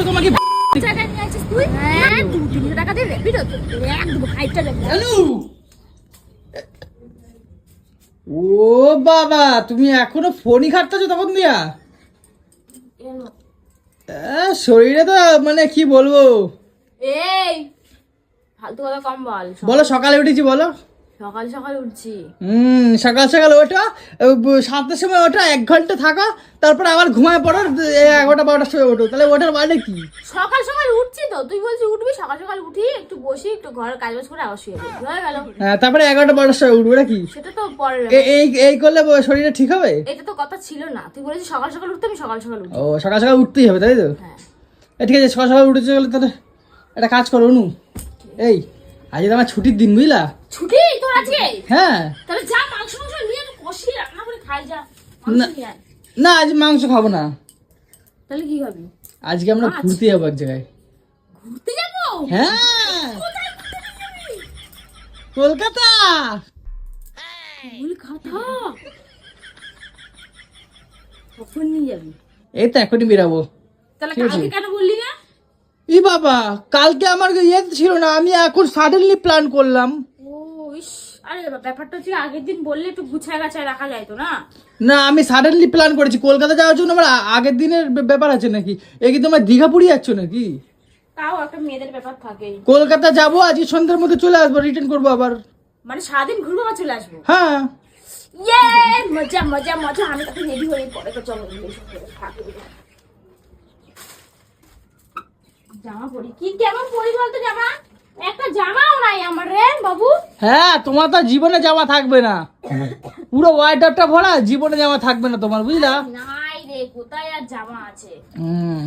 তো তোমাকে টাকা নিয়ে আসিস তুই? হ্যাঁ তিনশো টাকা দিয়ে রেপিড এক দেবো ফাইভটা হ্যালো ও বাবা তুমি এখনও ফোনই ঘাটতেছো তখন দিয়া? শরীরে তো মানে কি বলব? এই ফালতু কথা কম বল বলো সকালে উঠেছি বলো। সকাল সকাল উঠছি। হুম সকাল সকাল ওঠা সাতটার সময় ওঠা এক ঘণ্টা থাকা তারপরে আবার ঘুমায় পড়ো এগারোটা বারোটার সময় ওঠো। তাহলে ওঠার মানে কি? সকাল সকাল উঠছি তো তুই বলছিস উঠবি সকাল সকাল উঠি একটু বসি একটু ঘরের কাজ বাজ করে আবার শুয়ে হয়ে গেল। হ্যাঁ, তারপরে এগারোটা বারোটার সময় উঠবো নাকি? সেটা তো পরের এ- এই এই করলে শরীরে ঠিক হবে? এটা তো কথা ছিল না তুই বলেছিস সকাল সকাল উঠতে আমি সকাল সকাল উঠি। ও সকাল সকাল উঠতেই হবে তাই তো? হ্যাঁ। ঠিক আছে সকাল সকাল উঠেছে গেলে তাহলে একটা কাজ করো নু এই আজ তো আমার ছুটির দিন বুঝলা? ছুটি? আজকে হ্যাঁ। তাহলে যা মাংস মাংস নিয়ে কষিয়ে রান্না করে খাই যা। না। আজ মাংস খাব না। তাহলে কি খাবি? আজকে আমরা ঘুরতে যাব এক জায়গায়। ঘুরতে যাব? হ্যাঁ? কলকাতা। কলকাতা? কখন নিয়ে যাবি? এই তো এখনই বেরাবো। তাহলে কালকে কেন বললি না? ই বাবা কালকে আমার ইয়ে ছিল না আমি এখন সাডেনলি প্ল্যান করলাম। ইস আরে ব্যাপারটা হচ্ছে আগের দিন বললে একটু গুছায় গাছায় রাখা যায় তো না? না আমি সাডেনলি প্ল্যান করেছি। কলকাতা যাওয়ার জন্য আমার আগের দিনের ব্যাপার আছে নাকি? এ কি তোমার দীঘা পুরী যাচ্ছ নাকি? তাও একটা মেয়েদের ব্যাপার থাকে কলকাতা যাব আজকে সন্ধ্যার মধ্যে চলে আসব রিটার্ন করব আবার। মানে সারাদিন ঘুরবো আর চলে আসব? হ্যাঁ। ইয়ে মজা মজা মজা। আমি তাকে রেডি হয়ে পরে তো চলো। জামা পরি কি কেমন পরি বলতো জামা? একটা জামাও নাই আমার রে বাবু। হ্যাঁ তোমার তো জীবনে জামা থাকবে না। পুরো ওয়াইডারটা ভরা জীবনে জামা থাকবে না তোমার বুঝলা? নাই রে কোথায় আর জামা আছে? হুম।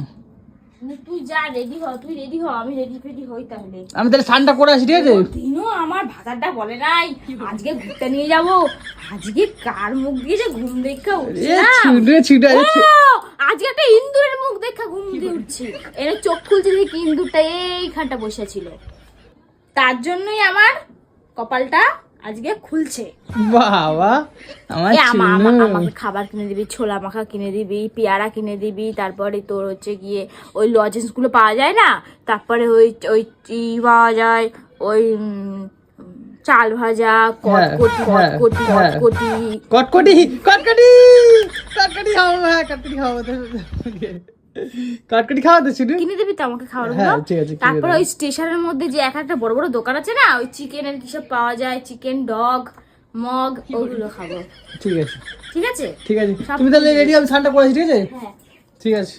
তুই যা রেডি হ তুই রেডি হ আমি রেডি ফেডি হই তাহলে। আমি তাহলে স্নানটা করে আসি ঠিক আছে? দিনও আমার ভাতারটা বলে নাই আজকে ঘুরতে নিয়ে যাব। আজকে কার মুখ দিয়ে যে ঘুম দেখা এ উঠছিলাম ছুটে ছুটে আজকে একটা ইন্দুরের মুখ দেখা ঘুম দিয়ে উঠছি। এর চোখ খুলছে দেখি ইন্দুরটা এইখানটা বসে ছিল। তার জন্যই আমার কপালটা আজকে খুলছে বাবা আমার আমাকে খাবার কিনে দিবি ছোলা মাখা কিনে দিবি পেয়ারা কিনে দিবি তারপরে তোর হচ্ছে গিয়ে ওই লজেন্সগুলো পাওয়া যায় না তারপরে ওই ওই পাওয়া যায় ওই চাল ভাজা কটকটি হ্যাঁ, কটকটি হ্যাঁ। কটকটি কটকটি কটকটি কটকটি খাওয়াবো হ্যাঁ কটকটি। কটকটি খাওয়াতে শুধু কিনে দিবি তো আমাকে হ্যাঁ, ঠিক আছে, তারপরে ওই স্টেশনের মধ্যে যে এক একটা বড় বড় দোকান আছে না ওই চিকেনের কিসব পাওয়া যায় চিকেন ডগ মগ ওগুলো খাব। ঠিক আছে। ঠিক আছে? ঠিক আছে। তুমি তাহলে রেডি আমি ঠিক আছে? হ্যাঁ। ঠিক আছে।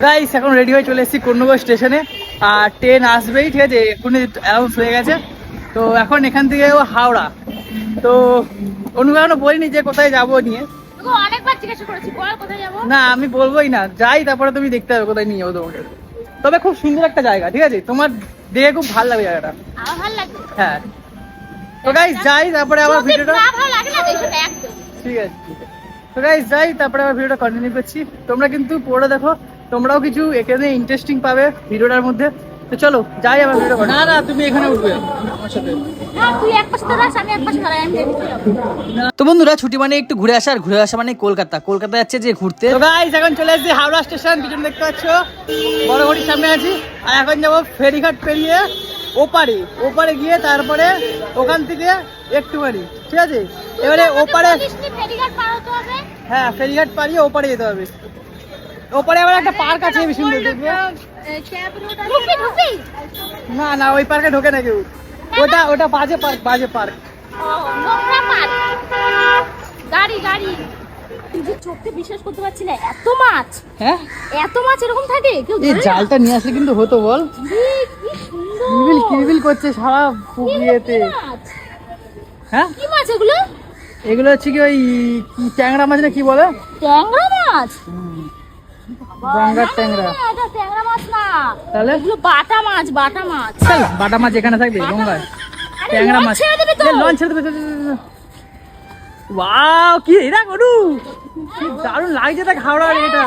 গাইস এখন রেডি হয়ে চলে এসেছি কন্যগর স্টেশনে। আর ট্রেন আসবেই ঠিক আছে? এক্ষুনি অ্যানাউন্স হয়ে গেছে। তো এখন এখান থেকে হাওড়া। তো অনুগ্রহণ বলিনি যে কোথায় যাব নিয়ে। না আমি বলবোই না। যাই তারপরে তুমি দেখতে হবে কোথায় নিয়ে যাব তোমাকে। তবে খুব সুন্দর একটা জায়গা ঠিক আছে? তোমার দেখে খুব ভালো লাগবে জায়গাটা। হ্যাঁ। তো গাইস যাই তারপরে আবার ভিডিওটা লাগে ঠিক আছে তো গাইস যাই তারপরে আবার ভিডিওটা কন্টিনিউ করছি। তোমরা কিন্তু পড়ে দেখো তোমরাও কিছু এখানে ইন্টারেস্টিং পাবে ভিডিওটার মধ্যে। তো চলো যাই আবার ভিডিও না না তুমি এখানে উঠবে আমার সাথে। তো বন্ধুরা ছুটি মানে একটু ঘুরে আসা আর ঘুরে আসা মানে কলকাতা। কলকাতা যাচ্ছে যে ঘুরতে। তো গাইস এখন চলে আসছি হাওড়া স্টেশন পিছনে দেখতে পাচ্ছ বড় ঘড়ির সামনে আছি। আর এখন যাব ফেরিঘাট পেরিয়ে ওপারে। ওপারে গিয়ে তারপরে ওখান থেকে একটুখানি ঠিক আছে? এবারে ওপারে ফেরিঘাট পার হতে হবে? হ্যাঁ ফেরিঘাট পারিয়ে ওপারে যেতে হবে। ওপারে আবার একটা পার্ক আছে সুন্দর দেখবে না না ওই পার্কে ঢোকে না কেউ। ওটা ওটা বাজে পার্ক বাজে পার্ক ও নোংরা পার গাড়ি গাড়ি। তুই চোখে বিশ্বাস করতে পারছি না এত মাছ। হ্যাঁ? এত মাছ এরকম থাকে কেউ এই? জালটা নিয়ে আসলে কিন্তু হতো বল। কি কি সুন্দর। কিরবিল কিরবিল করছে সারা পুকুরিয়েতে মাছ? হ্যাঁ? কি মাছ এগুলো? এগুলো হচ্ছে কি ওই ট্যাংরা মাছ না কি বলে? ট্যাংরা মাছ? গঙ্গার ট্যাংরা। ট্যাংরা মাছ না। তাহলে? এগুলো বাটা মাছ বাটা মাছ। চল বাটা মাছ এখানে থাকবে গঙ্গায় ট্যাংরা মাছ। ছেড়ে দিবি তো। লঞ্চ ছেড়ে দেবে ওয়াও কি এরা গরু? কি দারুণ লাগছে দেখ হাওড়া এটা তো?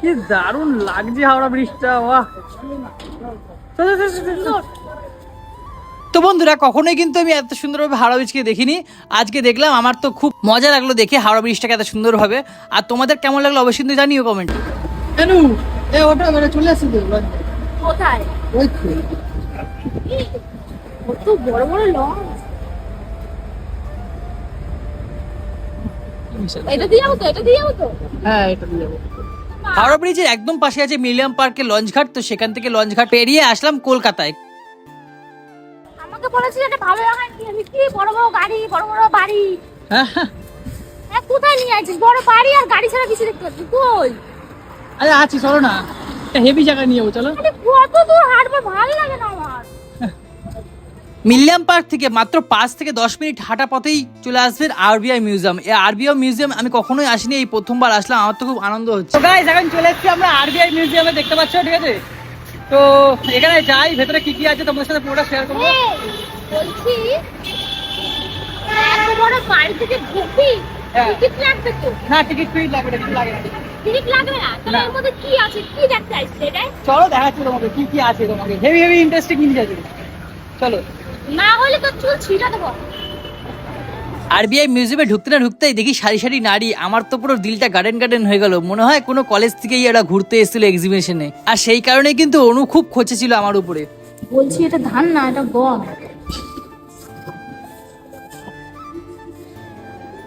কি দারুণ লাগছে হাওড়া ব্রিজটা বাহ চল, চল, চল, চল, চল। তো বন্ধুরা কখনোই কিন্তু আমি এত সুন্দরভাবে হাওড়া ব্রিজকে দেখিনি। আজকে দেখলাম আমার তো খুব মজা লাগল দেখে হাওড়া ব্রিজটাকে এত সুন্দরভাবে। আর তোমাদের কেমন লাগল অবশ্যই কিন্তু জানিও কমেন্টে। কেন এ ওটা ওটা চলে আসছে তো কোথায়? ওই তো। কত বড় বড় লঞ্চ। এটা দিয়ে তো এটা দিয়ে তো? হ্যাঁ এটা দিয়ে হাওড়া ব্রিজের একদম পাশে আছে মিলিয়াম পার্কে লঞ্চ ঘাট তো সেখান থেকে লঞ্চ ঘাট পেরিয়ে আসলাম কলকাতায়। আমাকে বলেছিল একটা ভালো কি বড় বড় গাড়ি বড় বড় বাড়ি? হ্যাঁ হ্যাঁ। কোথায় নিয়ে আছিস বড় বাড়ি আর গাড়ি ছাড়া কিছু দেখতে পাচ্ছি। কই? আরে আছি চলো না। একটা হেভি জায়গা নিয়ে যাব চলো। কত দূর হাঁটবো ভালো লাগে না আমার। মিলিয়াম পার্ক থেকে মাত্র পাঁচ থেকে দশ মিনিট হাঁটা পথেই চলে আসবেন আরবিআই মিউজিয়াম। এই আরবিআই মিউজিয়াম আমি কখনোই আসিনি এই প্রথমবার আসলাম আমার তো খুব আনন্দ হচ্ছে। তো গাইস এখন চলে এসেছি আমরা আরবিআই মিউজিয়ামে দেখতে পাচ্ছ ঠিক আছে? তো এখানে যাই ভেতরে কি কি আছে তোমাদের সাথে পুরোটা শেয়ার করব। বলছি এত বড় বাড়ি থেকে হ্যাঁ। টিকিট লাগবে তো? না টিকিট ফিট লাগবে টিকিট লাগে। না টিকিট লাগবে না? তাহলে মধ্যে কি আছে? কি দেখতে আসছে এটাই চলো দেখাচ্ছি তোমাকে কি কি আছে তোমাকে। হেভি হেভি ইন্টারেস্টিং জিনিস আছে চলো। না হলে তো চুল ছিঁড়া দেবো। আরবিআই মিউজিয়ামে ঢুকতে না ঢুকতেই দেখি সারি সারি নারী। আমার তো পুরো দিলটা গার্ডেন গার্ডেন হয়ে গেল। মনে হয় কোনো কলেজ থেকেই এরা ঘুরতে এসেছিল এক্সিবিশনে আর সেই কারণে কিন্তু অনু খুব খোঁচেছিল আমার উপরে। বলছি এটা ধান না এটা গম।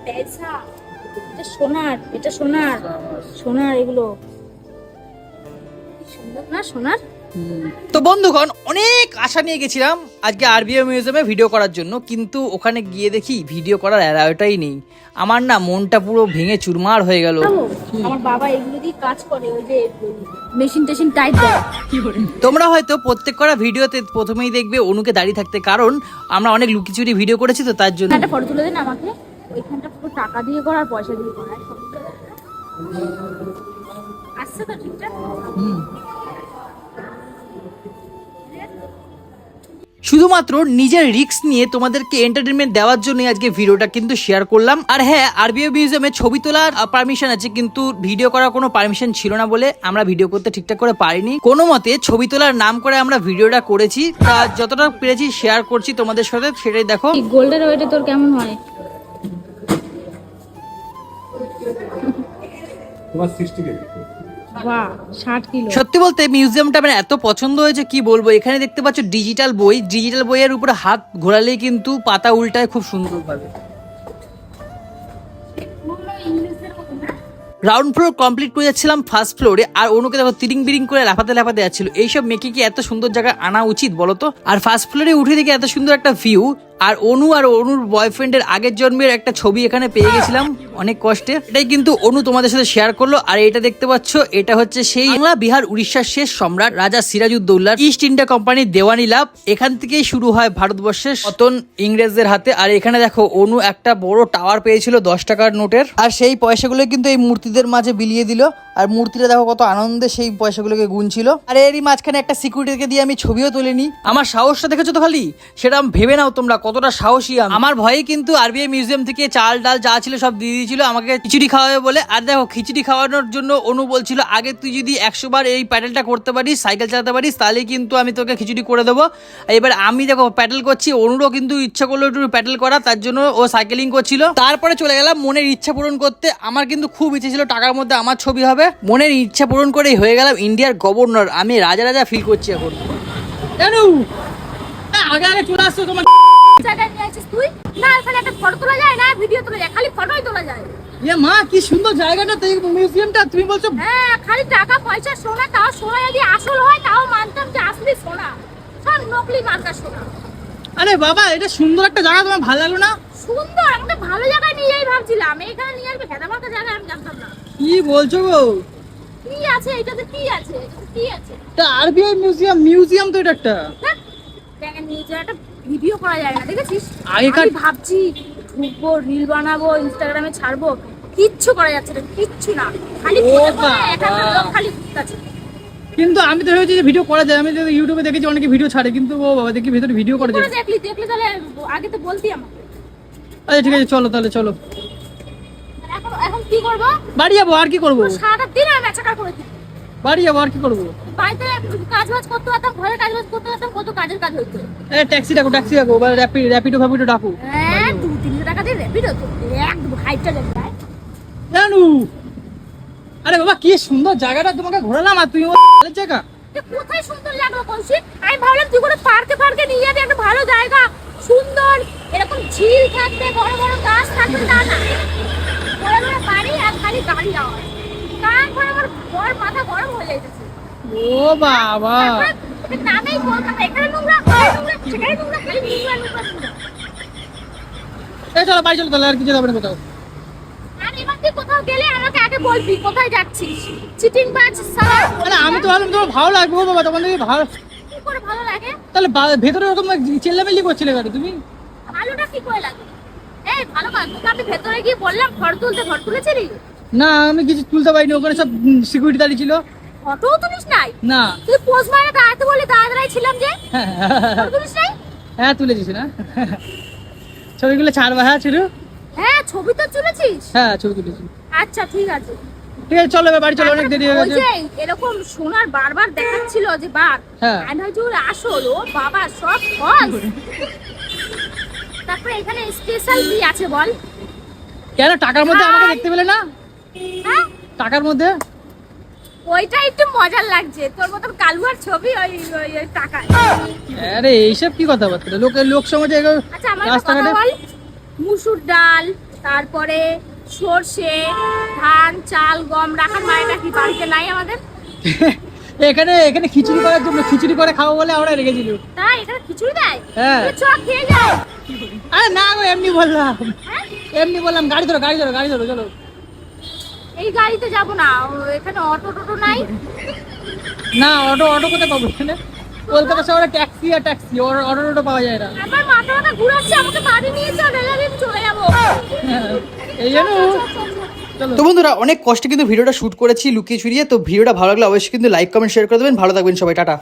পয়সা এটা সোনার এটা সোনার সোনার এগুলো। সুন্দর না সোনার? তো বন্ধুগণ অনেক আশা নিয়ে গেছিলাম আজকে আরবিআই মিউজিয়ামে ভিডিও করার জন্য কিন্তু ওখানে গিয়ে দেখি ভিডিও করার অ্যালাউটাই নেই। আমার না মনটা পুরো ভেঙে চুরমার হয়ে গেল। আমার বাবা এগুলো দিয়ে কাজ করে ওই যে মেশিন টেশিন টাইট তোমরা হয়তো প্রত্যেক করা ভিডিওতে প্রথমেই দেখবে অনুকে দাঁড়িয়ে থাকতে কারণ আমরা অনেক লুকিচুরি ভিডিও করেছি তো তার জন্য। একটা ফটো তুলে দেন আমাকে। ওইখানটা টাকা দিয়ে করা আর পয়সা দিয়ে করা আসছে তো ঠিকঠাক? শুধুমাত্র নিজের রিস্ক নিয়ে তোমাদেরকে এন্টারটেনমেন্ট দেওয়ার জন্য আজকে ভিডিওটা কিন্তু শেয়ার করলাম। আর হ্যাঁ আরবিআই মিউজিয়ামে ছবি তোলার পারমিশন আছে কিন্তু ভিডিও করার কোনো পারমিশন ছিল না বলে আমরা ভিডিও করতে ঠিকঠাক করে পারিনি। কোনো মতে ছবি তোলার নাম করে আমরা ভিডিওটা করেছি। তা যতটা পেরেছি শেয়ার করছি তোমাদের সাথে সেটাই দেখো। গোল্ডের ওয়েটে তোর কেমন হয়? তোমার সৃষ্টি কেটে বাহ ষাট কিলো। সত্যি বলতে মিউজিয়ামটা আমার এত পছন্দ হয়েছে কি বলব? এখানে দেখতে পাচ্ছ ডিজিটাল বই। ডিজিটাল বইয়ের উপরে হাত ঘোরালেই কিন্তু পাতা উল্টায় খুব সুন্দর সুন্দরভাবে। রাউন্ড ফ্লোর কমপ্লিট করে যাচ্ছিলাম ফার্স্ট ফ্লোরে আর অনুকে দেখো তিরিং বিরিং করে লাফাতে লাফাতে যাচ্ছিল। এইসব মেয়েকে কি এত সুন্দর জায়গা আনা উচিত বলো তো? আর ফার্স্ট ফ্লোরে উঠে দেখে এত সুন্দর একটা ভিউ আর অনু আর অনুর বয়ফ্রেন্ডের আগের জন্মের একটা ছবি এখানে পেয়ে গেছিলাম। অনেক কষ্টে। এটাই কিন্তু অনু তোমাদের সাথে শেয়ার করল। আর এটা দেখতে পাচ্ছ, এটা হচ্ছে সেই বাংলা বিহার উড়িষ্যার শেষ সম্রাট রাজা সিরাজউদ্দৌলার ইস্ট ইন্ডিয়া কোম্পানির দেওয়ানি লাভ। এখান থেকেই শুরু হয় ভারতবর্ষের পতন ইংরেজদের হাতে। আর এখানে দেখো, অনু একটা বড় টাওয়ার পেয়েছিল দশ টাকার নোটের। আর সেই পয়সাগুলো কিন্তু এই মূর্তিদের মাঝে বিলিয়ে দিল। আর মূর্তিটা দেখো কত আনন্দে সেই পয়সাগুলোকে গুনছিল। আর এরই মাঝখানে একটা সিকিউরিটিকে দিয়ে আমি ছবিও তুলিনি। আমার সাহসটা দেখেছ তো খালি? সেটা ভেবে নাও তোমরা কতটা সাহসী আমি। আমার ভয়ে কিন্তু আরবিআই মিউজিয়াম থেকে চাল ডাল যা ছিল সব দিয়ে দিয়েছিল আমাকে খিচুড়ি খাওয়াবে বলে। আর দেখো খিচুড়ি খাওয়ানোর জন্য অনু বলছিল আগে তুই যদি একশো বার এই প্যাডেলটা করতে পারিস সাইকেল চালাতে পারিস তাহলে কিন্তু আমি তোকে খিচুড়ি করে দেবো। আর এবার আমি দেখো প্যাডেল করছি অনুরও কিন্তু ইচ্ছা করল একটু প্যাডেল করা তার জন্য ও সাইকেলিং করছিল। তারপরে চলে গেলাম মনের ইচ্ছা পূরণ করতে। আমার কিন্তু খুব ইচ্ছে ছিল টাকার মধ্যে আমার ছবি হবে। মনের ইচ্ছা পূরণ করেই হয়ে গেলাম ইন্ডিয়ার গভর্নর। আমি রাজা রাজা ফিল করছি এখন। কেন আগে আগে চলে আসছো তোমার জায়গায় নিয়ে আছিস তুই? না এখানে একটা ফটো তোলা যায় না ভিডিও তোলা যায় খালি ফটোই তোলা যায়। ইয়ে মা কি সুন্দর জায়গাটা তো মিউজিয়ামটা তুমি বলছো হ্যাঁ খালি টাকা পয়সা সোনা তাও সোনা যদি আসল হয় তাও মানতাম যে আসলে সোনা। সব নকলি মার্কা সোনা। আরে বাবা এটা সুন্দর একটা জায়গা তোমার ভালো লাগল না? সুন্দর আমাকে ভালো জায়গায় নিয়ে যাই ভাবছিলাম এখানে নিয়ে আসবে হেদা মার্কা জায়গায় আমি জানতাম না। কি বলছো গো? কি আছে? এটাতে কি আছে? কি আছে? এটা আরবিআই মিউজিয়াম মিউজিয়াম তো এটা একটা। দেখ, দেখেন নিজে একটা ভিডিও করা যায় না দেখেছিস? আগেকার- ভাবছি ঢুকবো রিল বানাবো ইনস্টাগ্রামে ছাড়বো কিচ্ছু করা যাচ্ছে না কিচ্ছু না। খালি খালি ঘুরতাছে কিন্তু আমি তো ভেবেছি যে ভিডিও করা যায় আমি ইউটিউবে দেখেছি অনেকে ভিডিও ছাড়ে কিন্তু ও বাবা দেখি ভেতরে ভিডিও করা যায়। দেখলি দেখলি তাহলে আগে তো বলতি আমাকে। আচ্ছা ঠিক আছে চলো তাহলে চলো। এখন এখন কি করব? বাড়ি যাব আর কি করব? সারাটা দিন আমি বেচাকার করে দিই বাড়ি যাব আর কি করব? বাড়িতে কাজ বাজ করতে পারতাম ঘরে কাজ বাজ করতে পারতাম কত কাজের কাজ হইতো। ট্যাক্সি ডাকো ট্যাক্সি ডাকো বা র্যাপিড র্যাপিডো ফ্যাপিডো ডাকো। হ্যাঁ দু তিনশো টাকা দিয়ে রেপিড হতো। এক হাইটটা যাবে জানু আরে বাবা কি সুন্দর জায়গাটা তোমাকে ঘোরালাম আর তুমি ভালো জায়গা। কোথায় সুন্দর লাগল কৌশিক আমি ভাবলাম তুই কোনো পার্কে পার্কে নিয়ে যাবি একটা ভালো জায়গা। সুন্দর এরকম ঝিল থাকবে বড় বড় গাছ থাকবে তা না। বড় বড় বাড়ি আর খালি গাড়ি আওয়াজ আমার বড় মাথা গরম হয়ে যাইতেছে। ও বাবা। নামেই কলকাতা এখানে নোংরা নোংরা সেখানে নোংরা খালি নোংরা নোংরা নোংরা। এই চলো বাড়ি চলো তাহলে আর কিছু যাবে না কোথাও। আর কোথাও গেলে আমাকে আগে বলবি কোথায় যাচ্ছিস? চিটিং বাজ সালা আরে আমি তো ভাবলাম তোমার ভালো লাগবে বাবা তোমার দেখি ভালো কি করে ভালো লাগে? তাহলে ভেতরে ওরকম চেল্লামেল্লি করছিলে কেন তুমি? ভালোটা কি করে লাগে? এই ভালো কাজ আমি ভেতরে গিয়ে বললাম ঘর তুলতে ঘর তুলেছিলি? না আমি কিছু তুলতে পারিনি ওখানে সব সিকিউরিটি দাঁড়িয়ে ছিল। ফটোও তুলিস নাই? না। তুই পোজ মারে দাঁড়াতে বলে দাঁড়ায় ছিলাম যে। হ্যাঁ। তুলিস নাই? হ্যাঁ তুলেছিস না ছবিগুলো ছাড়বা হ্যাঁ ছিল হ্যাঁ ছবি তো তুলেছিস? হ্যাঁ ছবি তুলেছি। আচ্ছা ঠিক আছে। ঠিক আছে চলো বাড়ি চলো অনেক দেরি হয়ে গেছে। এরকম সোনার বারবার দেখাচ্ছিল যে বাঘ হ্যাঁ। আমি ভাবছি ওর আসল ও বাবা সব ফলস তারপরে এখানে স্পেশাল কি আছে বল? কেন টাকার মধ্যে আমাকে দেখতে পেলে না? টাকার মধ্যে? ওইটা একটু মজার লাগছে। তোর মতন কালুয়ার ছবি ওই টাকা আরে এইসব কি কথাবার্তা? লোক লোক সমাজে আচ্ছা আমার কথা বল। মুসুর ডাল তারপরে সর্ষে ধান চাল গম রাখার মায়েরা কি বাড়িতে নাই আমাদের? এখানে এখানে খিচুড়ি করার জন্য খিচুড়ি করে খাব বলে আমরা রেখেছিল তাই? এখানে খিচুড়ি দেয়? হ্যাঁ। তাহলে চ খেয়ে যাও আরে না গো এমনি বললাম। হ্যাঁ? এমনি বললাম গাড়ি ধরো গাড়ি ধরো গাড়ি ধরো চলো। এই গাড়িতে যাব না। এখানে অটো টোটো নাই। না অটো অটো কোথায় পাবো এখানে? কলকাতা শহরে ট্যাক্সি আর ট্যাক্সি অটো টোটো পাওয়া যায় না। আমার মাথা মাথা ঘুরাচ্ছে আমাকে বাড়ি নিয়ে চল রেলে চলে যাব। হ্যাঁ, এই জন্য। তো বন্ধুরা অনেক কষ্টে কিন্তু ভিডিওটা শুট করেছি লুকিয়ে ছুড়িয়ে। তো ভিডিওটা ভালো লাগলে অবশ্যই কিন্তু লাইক কমেন্ট শেয়ার করে দেবেন। ভালো থাকবেন সবাই টাটা।